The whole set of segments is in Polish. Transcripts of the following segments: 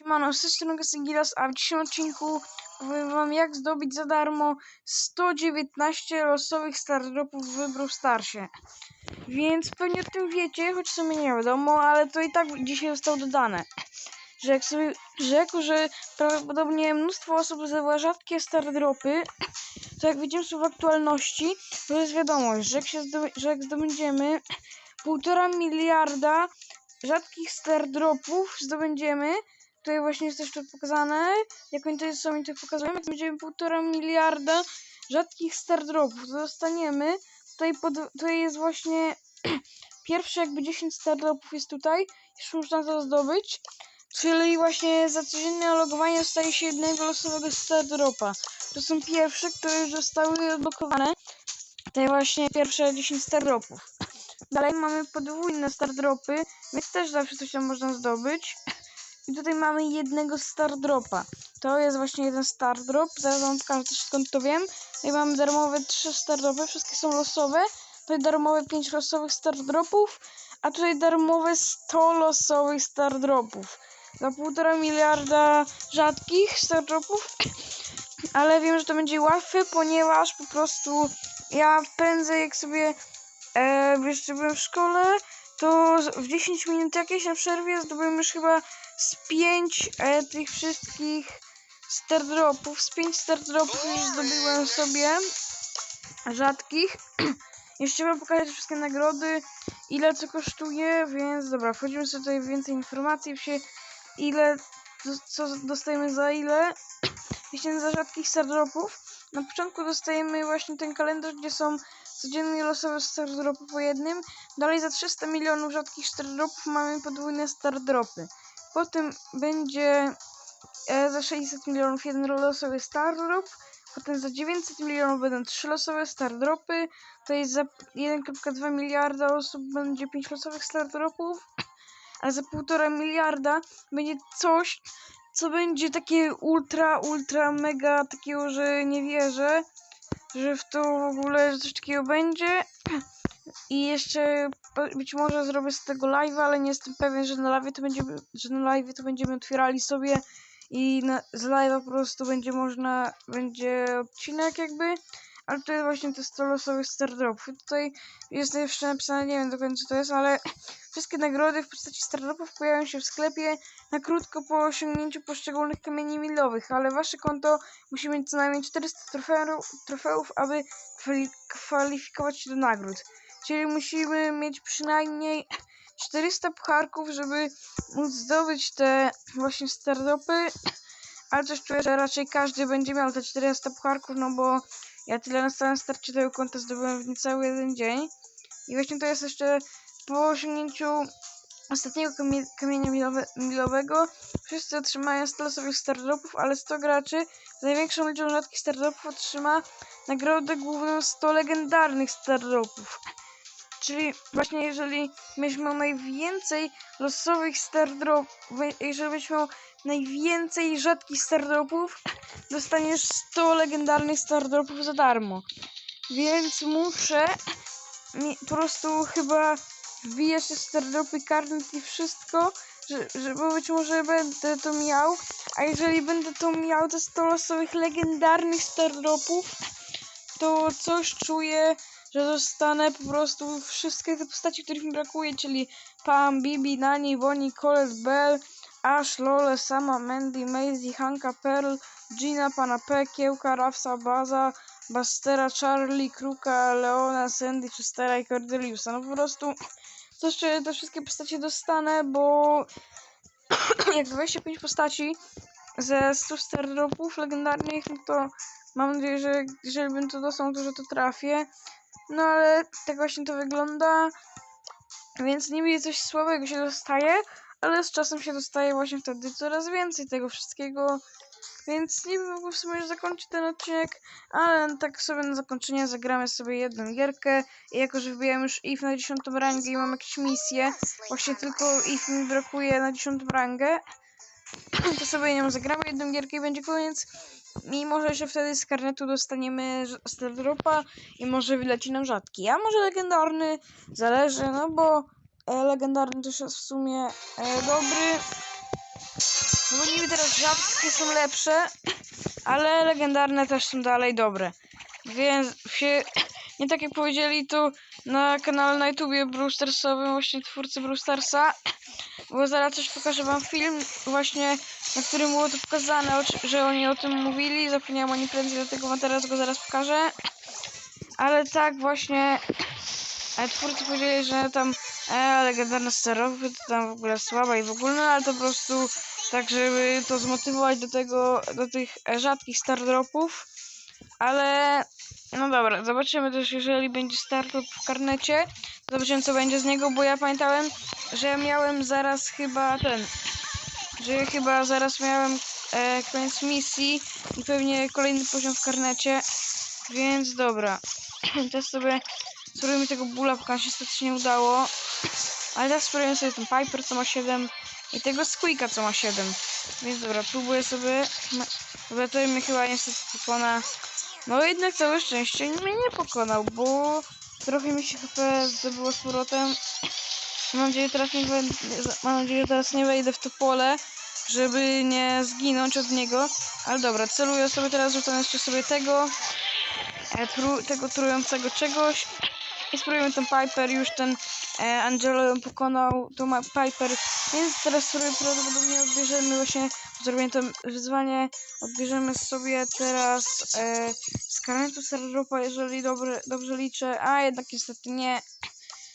Siemano, z tej strony Gasegiras, a w dzisiejszym odcinku powiem wam jak zdobyć za darmo 119 losowych stardropów w Brawl Starsie. Więc pewnie o tym wiecie, choć w sumie nie wiadomo, ale to i tak dzisiaj zostało dodane. Że jak sobie, jako, że prawdopodobnie mnóstwo osób zdobywa rzadkie stardropy, to jak widzimy sobie w aktualności, to jest wiadomość, że jak, się zdoby, że jak zdobędziemy półtora miliarda rzadkich stardropów zdobędziemy, tutaj właśnie jest też to pokazane, jak oni to sami to pokazują, jak będziemy półtora miliarda rzadkich stardropów, to dostaniemy, tutaj, pod, tutaj jest właśnie pierwsze jakby 10 stardropów jest tutaj, już można to zdobyć, czyli właśnie za codzienne logowanie dostaje się jednego losowego stardropa. To są pierwsze, które już zostały odblokowane, te właśnie pierwsze 10 stardropów. Dalej mamy podwójne stardropy, więc też zawsze coś tam można zdobyć. I tutaj mamy jednego stardropa. To jest właśnie jeden stardrop. Zaraz wam pokażę też skąd to wiem. Tutaj mamy darmowe 3 stardropy, wszystkie są losowe. Tutaj darmowe 5 losowych stardropów, a tutaj darmowe 100 losowych stardropów. Za półtora miliarda rzadkich stardropów. Ale wiem, że to będzie łatwe, ponieważ po prostu ja prędzej jak sobie e, jeszcze byłem w szkole, to w 10 minut jakieś na przerwie zdobyłem już chyba z 5 e, tych wszystkich stardropów. Z 5 stardropów już zdobyłem sobie rzadkich. Jeszcze wam pokażę wszystkie nagrody, ile co kosztuje, więc dobra, wchodzimy sobie tutaj więcej informacji, się ile, co dostajemy za ile. Jeśli za rzadkich stardropów. Na początku dostajemy właśnie ten kalendarz, gdzie są codziennie losowe stardropy po jednym. Dalej za 300 milionów rzadkich stardropów mamy podwójne stardropy. Potem będzie e, za 600 milionów jeden losowy stardrop. Potem za 900 milionów będą 3 losowe stardropy. To jest za 1,2 miliarda osób będzie 5 losowych stardropów. A za 1,5 miliarda będzie coś, co będzie takie ultra, ultra, mega takiego, że nie wierzę, że w to w ogóle coś takiego będzie. I jeszcze być może zrobię z tego live, ale nie jestem pewien, że na live to będziemy, że na live to będziemy otwierali sobie i na, z live'a po prostu będzie można, będzie odcinek jakby. Ale tutaj właśnie to 100 losowych stardropów. Tutaj jest jeszcze napisane, nie wiem do końca co to jest, ale wszystkie nagrody w postaci stardropów pojawią się w sklepie na krótko po osiągnięciu poszczególnych kamieni milowych, ale wasze konto musi mieć co najmniej 400 trofeów, trofeów aby kwali kwalifikować się do nagród. Czyli musimy mieć przynajmniej 400 pucharków, żeby móc zdobyć te właśnie stardropy. Ale coś czuję, że raczej każdy będzie miał te 400 pucharków, no bo ja tyle na całym starcie tego konta zdobyłem w niecały jeden dzień. I właśnie to jest jeszcze po osiągnięciu ostatniego kamie kamienia milowe milowego. Wszyscy otrzymają 100 losowych stardropów, ale 100 graczy z największą liczbą rzadkich stardropów otrzyma nagrodę główną 100 legendarnych stardropów. Czyli właśnie jeżeli będziesz miał najwięcej losowych stardropów, jeżeli będziesz miał najwięcej rzadkich stardropów, dostaniesz 100 legendarnych stardropów za darmo. Więc muszę po prostu chyba wbijać te stardropy, karnet i wszystko, że, że, bo być może będę to miał, a jeżeli będę to miał, to 100 losowych legendarnych stardropów, to coś czuję, że dostanę po prostu wszystkie te postaci, których mi brakuje, czyli Pam, Bibi, Nani, Bonnie, Colette, Bell, Ash, Lole, Sama, Mandy, Maisie, Hanka, Pearl, Gina, Pana P, Kiełka, Rafsa, Baza, Bastera, Charlie, Kruka, Leona, Sandy, Chestera i Cordeliusa. No po prostu to jeszcze te wszystkie postacie dostanę, bo jak 25 postaci ze 100 stardropów legendarnych, no to mam nadzieję, że jeżeli bym to dostał, to że to trafię. No ale tak właśnie to wygląda. Więc niby coś słabego się dostaje, ale z czasem się dostaje właśnie wtedy coraz więcej tego wszystkiego. Więc niby mógł w sumie już zakończyć ten odcinek, ale tak sobie na zakończenie zagramy sobie jedną gierkę. I jako, że wbijam już IF na 10 rangę i mam jakieś misje, właśnie tylko IF mi brakuje na 10 rangę, to sobie nią zagramy jedną gierkę i będzie koniec. I może się wtedy z karnetu dostaniemy Stardropa i może wyleci nam rzadki, a może legendarny, zależy, no bo e, legendarny też jest w sumie e, dobry. No niby teraz rzadkie są lepsze, ale legendarne też są dalej dobre. Więc się, nie tak jak powiedzieli tu na kanale na YouTubie Brewstersowym, właśnie twórcy Brewstersa, bo zaraz coś pokażę wam film właśnie, na którym było to pokazane, o że oni o tym mówili, zapomniałem oni prędzej, dlatego wam teraz go zaraz pokażę. Ale tak właśnie e, twórcy powiedzieli, że tam e, legendarne sterowy to tam w ogóle słaba i w ogóle, no ale to po prostu tak, żeby to zmotywować do tego, do tych e, rzadkich stardropów. Ale no dobra, zobaczymy też, jeżeli będzie startup w karnecie. Zobaczymy, co będzie z niego, bo ja pamiętałem, że miałem zaraz chyba ten, że chyba zaraz miałem e, koniec misji i pewnie kolejny poziom w karnecie. Więc dobra, teraz sobie spróbujmy tego bóla, bo się niestety nie udało. Ale teraz spróbujemy sobie ten Piper, co ma 7 i tego Squeaka, co ma 7. Więc dobra, próbuję sobie. To mnie chyba niestety pokona. No jednak całe szczęście mnie nie pokonał, bo trochę mi się HP zdobyło z powrotem. Mam nadzieję, teraz nie będę, mam nadzieję, teraz nie wejdę w to pole, żeby nie zginąć od niego. Ale dobra, celuję sobie teraz, rzucam jeszcze sobie tego, e, tru, tego trującego czegoś. I spróbujemy ten Piper, już ten e, Angelo ją pokonał, to ma Piper, więc teraz sobie prawdopodobnie odbierzemy właśnie, zrobię to wyzwanie, odbierzemy sobie teraz e, z karnetu Stardropa, jeżeli dobre, dobrze liczę, a jednak niestety nie.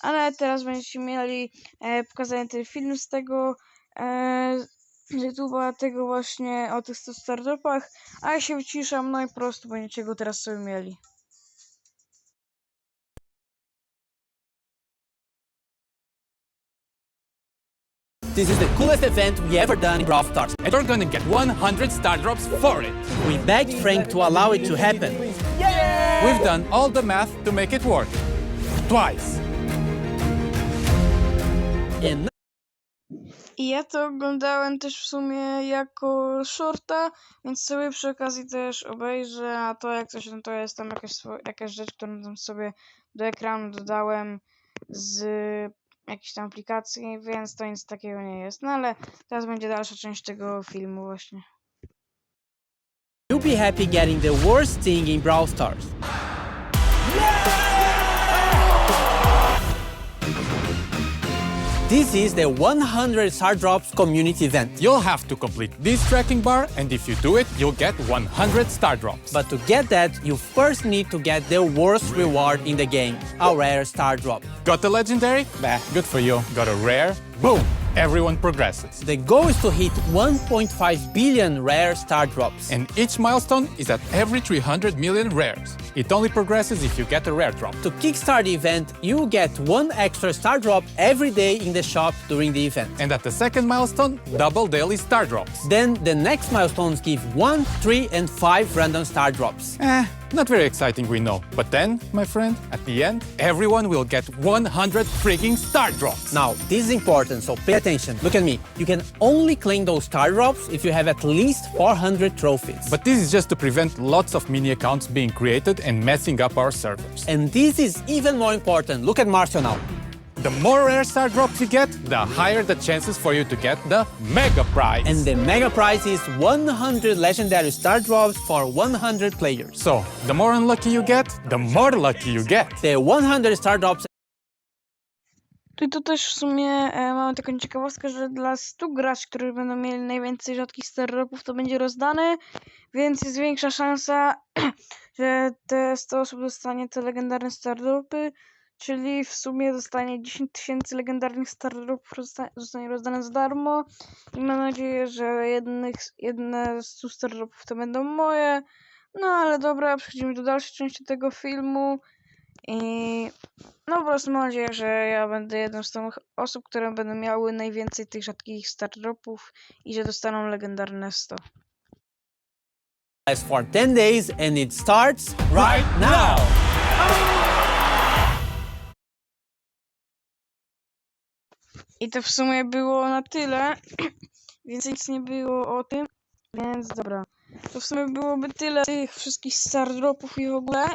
Ale teraz będziecie mieli e, pokazany ten film z tego e, z YouTube'a, tego właśnie o tych 100 Stardropach, a ja się wyciszam, no i po prostu będziecie go teraz sobie mieli. This is the coolest event we ever done in Brawl Stars. and you're gonna get 100 star drops for it. We begged Frank to allow it to happen. We've done all the math to make it work. Twice. And I ja to oglądałem też w sumie jako shorta, więc sobie przy okazji też obejrzę, a to jak coś, no to jest tam jakaś, jakaś rzecz, którą tam sobie do ekranu dodałem z jakiejś tam aplikacji, więc to nic takiego nie jest. No ale teraz będzie dalsza część tego filmu właśnie. you'll be happy getting the worst thing in Brawl Stars. This is the 100 Star Drops community event. You'll have to complete this tracking bar, and if you do it, you'll get 100 star drops. But to get that, you first need to get the worst reward in the game, a rare Star Drop. Got the legendary? Bah, good for you. Got a rare? Boom! Everyone progresses. The goal is to hit 1.5 billion rare Star Drops. And each milestone is at every 300 million rares. It only progresses if you get a rare drop. To kickstart the event, you get one extra star drop every day in the shop during the event. And at the second milestone, double daily star drops. Then the next milestones give 1, 3, and 5 random star drops. Eh, not very exciting, we know. But then, my friend, at the end, everyone will get 100 freaking star drops. Now, this is important, so pay attention. Look at me. You can only claim those star drops if you have at least 400 trophies. But this is just to prevent lots of mini accounts being created and messing up our servers. and this is even more important. Look at Marcio now. The more rare star drops you get, the higher the chances for you to get the mega prize. And the mega prize is 100 legendary star drops for 100 players. so, the more unlucky you get, the more lucky you get. The 100 star drops Tu to też w sumie e, mamy taką ciekawostkę, że dla 100 graczy, którzy będą mieli najwięcej rzadkich starropów, to będzie rozdane, więc jest większa szansa, że te 100 osób dostanie te legendarne stardropy, czyli w sumie dostanie 10 tysięcy legendarnych rozsta- zostanie rozdane za darmo i mam nadzieję, że jednych, jedne z 100 stardropów to będą moje. No ale dobra, przechodzimy do dalszej części tego filmu i no po prostu mam nadzieję, że ja będę jedną z tych osób, które będą miały najwięcej tych rzadkich stardropów i że dostaną legendarne 100. for 10 days and it starts right now. I to w sumie było na tyle, więcej nic nie było o tym, więc dobra. To w sumie byłoby tyle tych wszystkich stardropów i w ogóle.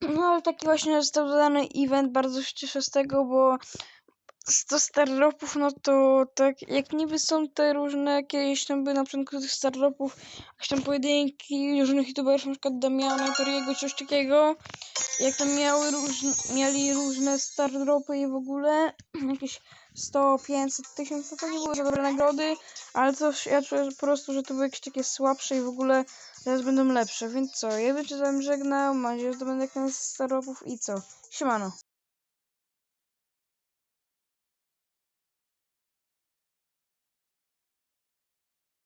No ale taki właśnie został dodany event, bardzo się cieszę z tego, bo 100 starropów, no to tak, jak niby są te różne, kiedyś tam były na początku tych starropów, jakieś tam pojedynki różnych youtuberów, na przykład Damiana, Toriego, coś takiego, jak tam miały różne, mieli różne stardropy i w ogóle, jakieś 100, 500 tysięcy, to nie były za dobre nagrody, ale to ja czuję po prostu, że to były jakieś takie słabsze i w ogóle teraz będą lepsze, więc co, ja bym się żegnał, mam nadzieję, że to będę jak z starropów i co, siemano.